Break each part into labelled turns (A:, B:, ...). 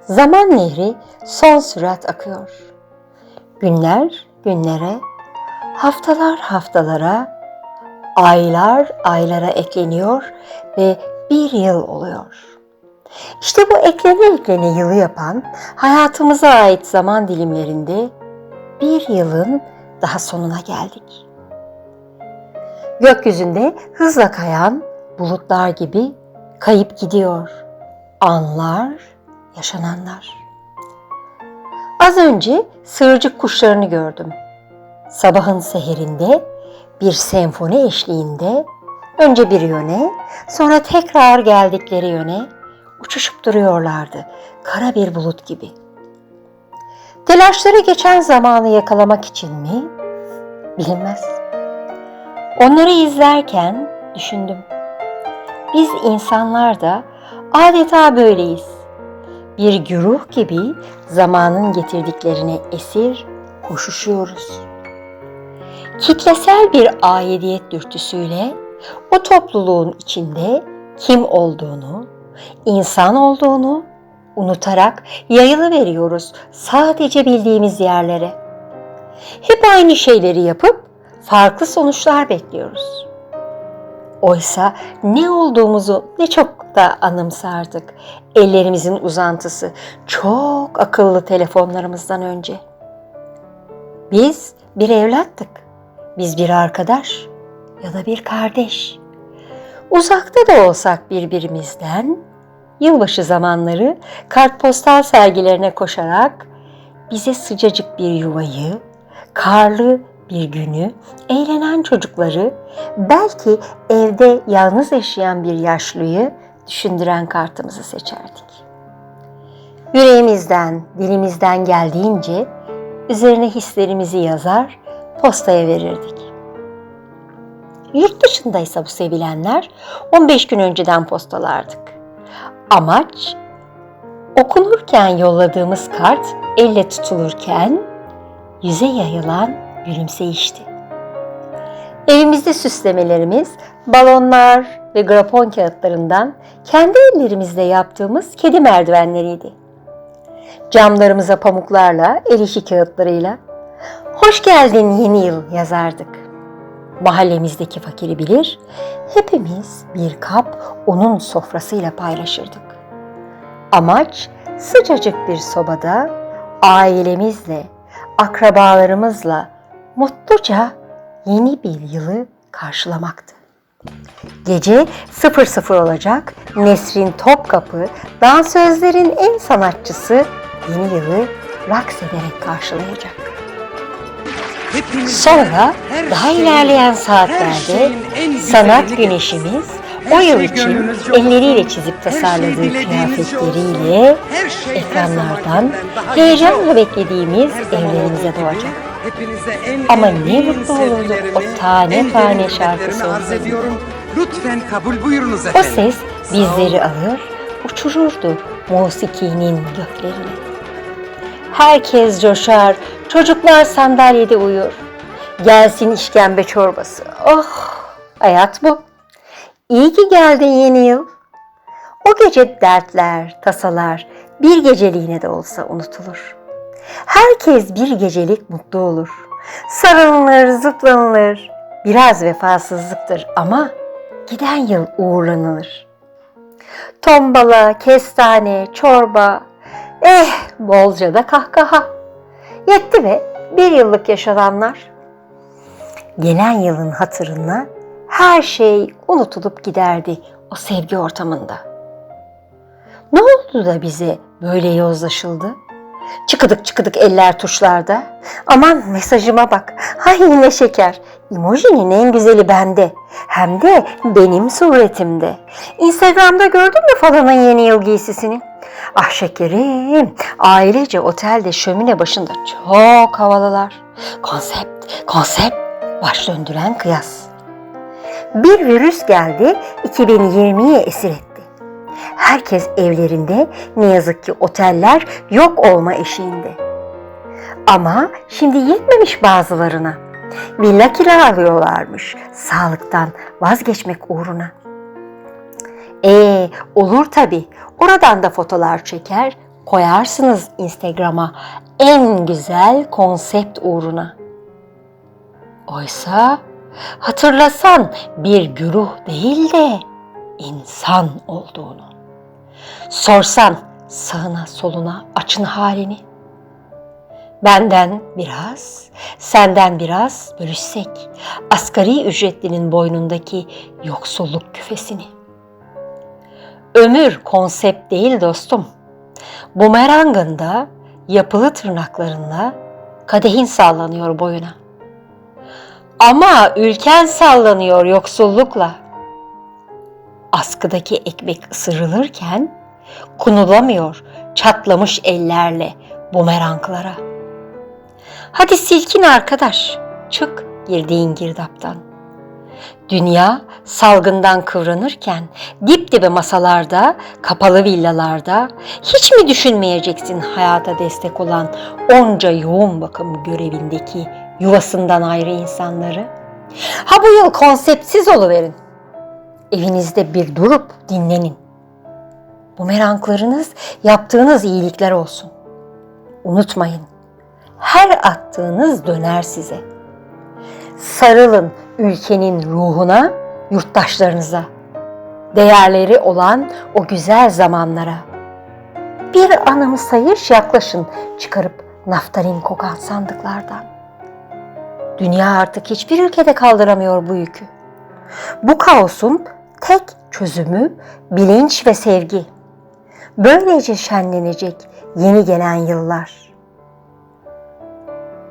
A: Zaman nehri son sürat akıyor. Günler günlere, haftalar haftalara, aylar aylara ekleniyor ve bir yıl oluyor. İşte bu eklene eklene yılı yapan hayatımıza ait zaman dilimlerinde bir yılın daha sonuna geldik. Gökyüzünde hızla kayan bulutlar gibi kayıp gidiyor anlar, yaşananlar. Az önce sığırcık kuşlarını gördüm. Sabahın seherinde bir senfoni eşliğinde önce bir yöne, sonra tekrar geldikleri yöne uçuşup duruyorlardı. Kara bir bulut gibi. Telaşları geçen zamanı yakalamak için mi? Bilinmez. Onları izlerken düşündüm. Biz insanlar da adeta böyleyiz. Bir güruh gibi zamanın getirdiklerine esir koşuşuyoruz. Kitlesel bir aidiyet dürtüsüyle o topluluğun içinde kim olduğunu, insan olduğunu unutarak yayılı veriyoruz sadece bildiğimiz yerlere. Hep aynı şeyleri yapıp farklı sonuçlar bekliyoruz. Oysa ne olduğumuzu ne çok da anımsardık. Ellerimizin uzantısı çok akıllı telefonlarımızdan önce. Biz bir evlattık. Biz bir arkadaş ya da bir kardeş. Uzakta da olsak birbirimizden yılbaşı zamanları kartpostal sergilerine koşarak bize sıcacık bir yuvayı, karlı bir günü, eğlenen çocukları, belki evde yalnız yaşayan bir yaşlıyı düşündüren kartımızı seçerdik. Yüreğimizden, dilimizden geldiğince üzerine hislerimizi yazar, postaya verirdik. Yurt dışındaysa bu sevilenler 15 gün önceden postalardık. Amaç okunurken yolladığımız kart elle tutulurken yüze yayılan gülümseyişti. Evimizde süslemelerimiz balonlar ve grafon kağıtlarından kendi ellerimizle yaptığımız kedi merdivenleriydi. Camlarımıza pamuklarla, el işi kağıtlarıyla Hoş geldin yeni yıl yazardık. Mahallemizdeki fakiri bilir, hepimiz bir kap onun sofrasıyla paylaşırdık. Amaç sıcacık bir sobada ailemizle, akrabalarımızla mutluca yeni bir yılı karşılamaktı. Gece 00 olacak. Nesrin Topkapı, dansözlerin en sanatçısı yeni yılı raks ederek karşılayacak. Sonra daha ilerleyen saatlerde sanat güneşimiz o yıl için elleriyle çizip tasarladığı kıyafetleriyle ekranlardan heyecanla beklediğimiz evlerimize doğacak. Ama ne mutlu olurduk o tane tane şarkısı olsaydı.
B: Lütfen kabul buyurunuz
A: O
B: efendim.
A: ses bizleri alır, uçururdu musikinin göklerine. Herkes coşar, çocuklar sandalyede uyur. Gelsin işkembe çorbası. Oh, hayat bu. İyi ki geldin yeni yıl. O gece dertler, tasalar bir geceliğine de olsa unutulur. Herkes bir gecelik mutlu olur. Sarılır, zıplanılır. Biraz vefasızlıktır ama giden yıl uğurlanılır. Tombala, kestane, çorba, eh bolca da kahkaha. Yetti be bir yıllık yaşananlar. Gelen yılın hatırına her şey unutulup giderdi o sevgi ortamında. Ne oldu da bize böyle yozlaşıldı? Çıkıdık çıkıdık eller tuşlarda. Aman mesajıma bak. Hay ne şeker. Emojinin en güzeli bende. Hem de benim suretimde. Instagram'da gördün mü falanın yeni yıl giysisini? Ah şekerim. Ailece otelde şömine başında çok havalılar. Konsept, konsept. Baş döndüren kıyas. Bir virüs geldi 2020'ye esir etti. Herkes evlerinde ne yazık ki oteller yok olma eşiğinde. Ama şimdi yetmemiş bazılarına. Villa kiralıyorlarmış sağlıktan vazgeçmek uğruna. Ee, olur tabi. Oradan da fotolar çeker, koyarsınız Instagram'a en güzel konsept uğruna. Oysa hatırlasan bir güruh değil de insan olduğunu. Sorsan sağına soluna açın halini. Benden biraz, senden biraz bölüşsek asgari ücretlinin boynundaki yoksulluk küfesini. Ömür konsept değil dostum. Bumerangında yapılı tırnaklarınla kadehin sallanıyor boyuna. Ama ülken sallanıyor yoksullukla. Askıdaki ekmek ısırılırken kunulamıyor çatlamış ellerle bumeranglara. Hadi silkin arkadaş, çık girdiğin girdaptan. Dünya salgından kıvranırken dip dibe masalarda, kapalı villalarda hiç mi düşünmeyeceksin hayata destek olan onca yoğun bakım görevindeki yuvasından ayrı insanları? Ha bu yıl konseptsiz oluverin. Evinizde bir durup dinlenin. Bumeranglarınız yaptığınız iyilikler olsun. Unutmayın, her attığınız döner size. Sarılın ülkenin ruhuna, yurttaşlarınıza. Değerleri olan o güzel zamanlara. Bir anımsayış yaklaşın çıkarıp naftalin kokan sandıklardan. Dünya artık hiçbir ülkede kaldıramıyor bu yükü. Bu kaosun tek çözümü bilinç ve sevgi. Böylece şenlenecek yeni gelen yıllar.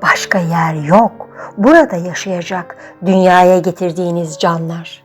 A: Başka yer yok. Burada yaşayacak dünyaya getirdiğiniz canlar.